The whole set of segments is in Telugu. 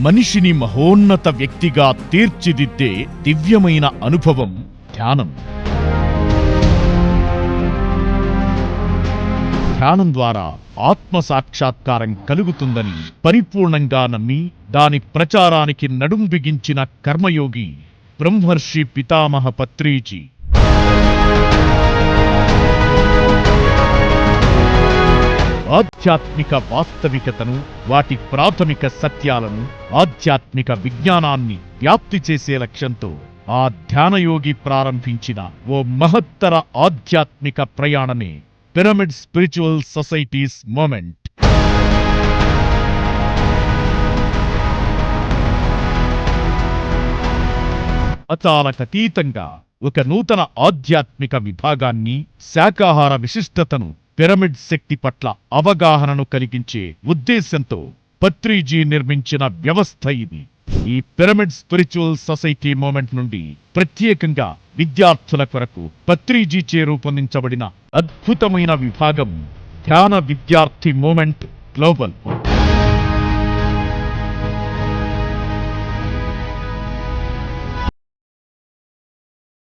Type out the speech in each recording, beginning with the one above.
మనిషిని మహోన్నత వ్యక్తిగా తీర్చిదిద్దే దివ్యమైన అనుభవం ధ్యానం. ధ్యానం ద్వారా ఆత్మ సాక్షాత్కారం కలుగుతుందని పరిపూర్ణంగా నమ్మి దాని ప్రచారానికి నడుం బిగించిన కర్మయోగి బ్రహ్మర్షి పితామహ పత్రీజీ. ఆధ్యాత్మిక వాస్తవికతను వాటి ప్రాథమిక సత్యాలను ఆధ్యాత్మిక విజ్ఞానాన్ని వ్యాప్తి చేసే లక్ష్యంతో ఆ ధ్యానయోగి ప్రారంభించిన ఓ మహత్తర ఆధ్యాత్మిక ప్రయాణమే పిరమిడ్ స్పిరిచువల్ సొసైటీస్ మూమెంట్. అతాలకతీతంగా ఒక నూతన ఆధ్యాత్మిక విభాగాన్ని శాకాహార విశిష్టతను పిరమిడ్ శక్తి పట్ల అవగాహనను కలిగించే ఉద్దేశంతో పత్రిజీ నిర్మించిన వ్యవస్థ ఇది. ఈ పిరమిడ్ స్పిరిచువల్ సొసైటీ మూమెంట్ నుండి ప్రత్యేకంగా విద్యార్థుల కొరకు పత్రిజీచే రూపొందించబడిన అద్భుతమైన విభాగం ధ్యాన విద్యార్థి మూమెంట్ గ్లోబల్.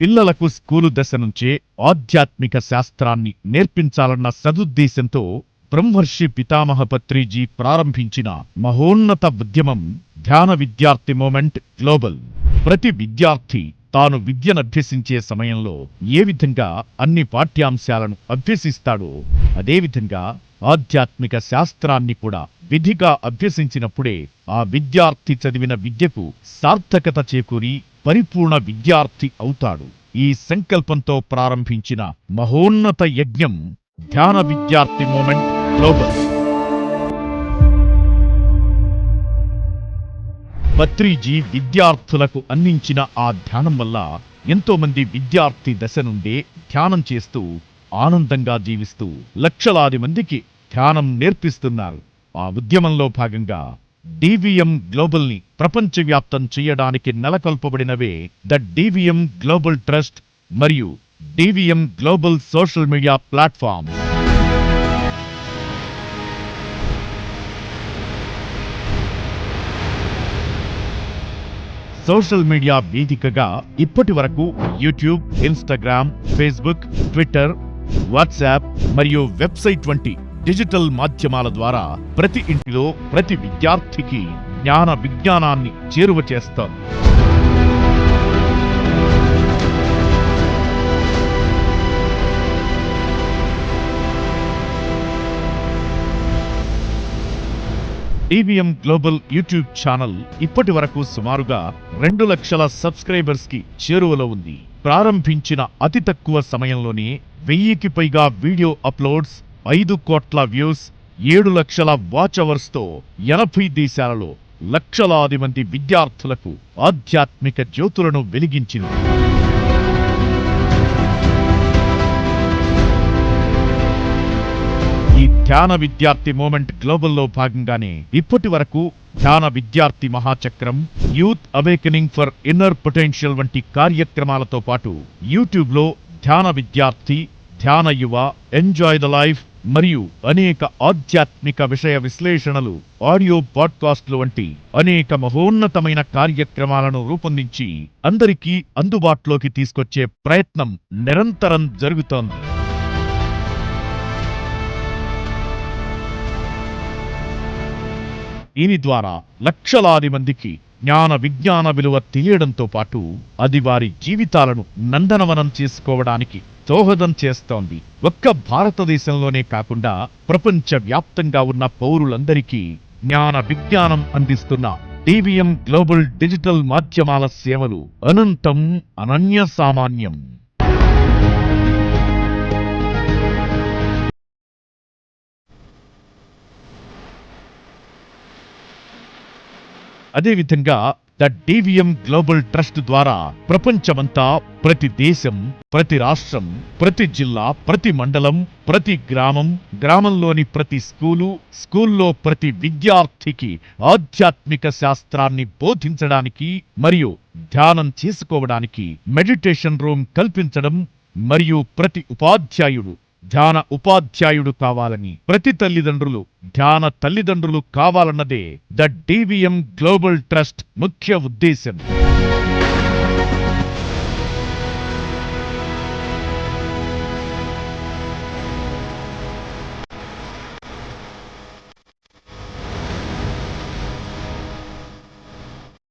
పిల్లలకు స్కూలు దశ నుంచే ఆధ్యాత్మిక శాస్త్రాన్ని నేర్పించాలన్న సదుద్దేశంతో బ్రహ్మర్షి పితామహ పత్రిజీ ప్రారంభించిన మహోన్నత ఉద్యమం ధ్యాన విద్యార్థి మూమెంట్ గ్లోబల్. ప్రతి విద్యార్థి తాను విద్యనభ్యసించే సమయంలో ఏ విధంగా అన్ని పాఠ్యాంశాలను అభ్యసిస్తాడో అదేవిధంగా ఆధ్యాత్మిక శాస్త్రాన్ని కూడా విధిగా అభ్యసించినప్పుడే ఆ విద్యార్థి చదివిన విద్యకు సార్థకత చేకూరి పరిపూర్ణ విద్యార్థి అవుతాడు. ఈ సంకల్పంతో ప్రారంభించిన మహోన్నత యజ్ఞం ధ్యాన విద్యార్థి మూమెంట్ గ్లోబల్. పత్రిజీ విద్యార్థులకు అందించిన ఆ ధ్యానం వల్ల ఎంతో మంది విద్యార్థి దశ నుండే ధ్యానం చేస్తూ ఆనందంగా జీవిస్తూ లక్షలాది మందికి ధ్యానం నేర్పిస్తున్నారు. ఆ ఉద్యమంలో భాగంగా డివిఎం గ్లోబల్ని ప్రపంచవ్యాప్తం చేయడానికి నెలకొల్పబడినవే ద డివిఎం గ్లోబల్ ట్రస్ట్ మరియు DVM global social media platform social media వేదికగా ఇప్పటి వరకు YouTube Instagram Facebook Twitter WhatsApp మరియు వెబ్సైట్ వంటి డిజిటల్ మాధ్యమాల ద్వారా ప్రతి ఇంటిలో ప్రతి విద్యార్థికి జ్ఞాన విజ్ఞానాన్ని చేరువ చేస్తాం. ఈవీఎం గ్లోబల్ యూట్యూబ్ ఛానల్ ఇప్పటి వరకు సుమారుగా రెండు లక్షల సబ్స్క్రైబర్స్కి చేరువలో ఉంది. ప్రారంభించిన అతి తక్కువ సమయంలోనే వెయ్యికి పైగా వీడియో అప్లోడ్స్ ఐదు కోట్ల వ్యూస్ ఏడు లక్షల వాచ్ అవర్స్తో ఎనభై దేశాలలో లక్షలాది మంది విద్యార్థులకు ఆధ్యాత్మిక జ్యోతులను వెలిగించింది. ఈ ధ్యాన విద్యార్థి మూమెంట్ గ్లోబల్లో భాగంగానే ఇప్పటి వరకు ధ్యాన విద్యార్థి మహాచక్రం youth awakening for inner potential వంటి కార్యక్రమాలతో పాటు యూట్యూబ్లో ధ్యాన విద్యార్థి ధ్యాన యువ ఎంజాయ్ ద లైఫ్ మరియు అనేక ఆధ్యాత్మిక విషయ విశ్లేషణలు ఆడియో పాడ్కాస్ట్లు వంటి అనేక మహోన్నతమైన కార్యక్రమాలను రూపొందించి అందరికీ అందుబాటులోకి తీసుకొచ్చే ప్రయత్నం నిరంతరం జరుగుతోంది. దీని ద్వారా లక్షలాది మందికి జ్ఞాన విజ్ఞాన విలువ తెలియడంతో పాటు అది వారి జీవితాలను నందనవనం చేసుకోవడానికి దోహదం చేస్తోంది. ఒక్క భారతదేశంలోనే కాకుండా ప్రపంచ వ్యాప్తంగా ఉన్న పౌరులందరికీ జ్ఞాన విజ్ఞానం అందిస్తున్న టీవీఎం గ్లోబల్ డిజిటల్ మాధ్యమాల సేవలు అనంతం అనన్య సామాన్యం. అదేవిధంగా ద డివిఎం గ్లోబల్ ట్రస్ట్ ద్వారా ప్రపంచమంతా ప్రతి దేశం ప్రతి రాష్ట్రం ప్రతి జిల్లా ప్రతి మండలం ప్రతి గ్రామం గ్రామంలోని ప్రతి స్కూలు స్కూల్లో ప్రతి విద్యార్థికి ఆధ్యాత్మిక శాస్త్రాన్ని బోధించడానికి మరియు ధ్యానం చేసుకోవడానికి మెడిటేషన్ రూమ్ కల్పించడం మరియు ప్రతి ఉపాధ్యాయుడు ధ్యాన ఉపాధ్యాయుడు కావాలని ప్రతి తల్లిదండ్రులు ధ్యాన తల్లిదండ్రులు కావాలన్నదే ద డివిఎం గ్లోబల్ ట్రస్ట్ ముఖ్య ఉద్దేశం.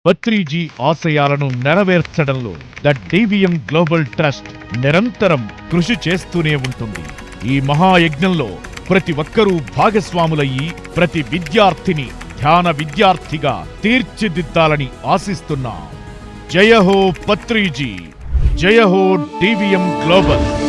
పత్రిజీ ఆశయాలను నెరవేర్చడంలో ద డివిఎం గ్లోబల్ ట్రస్ట్ నిరంతరం కృషి చేస్తూనే ఉంటుంది. ఈ మహాయజ్ఞంలో ప్రతి ఒక్కరూ భాగస్వాములయ్యి ప్రతి విద్యార్థిని ధ్యాన విద్యార్థిగా తీర్చిదిద్దాలని ఆశిస్తున్నా. జయహో పత్రిజీ జయ డివిఎం గ్లోబల్.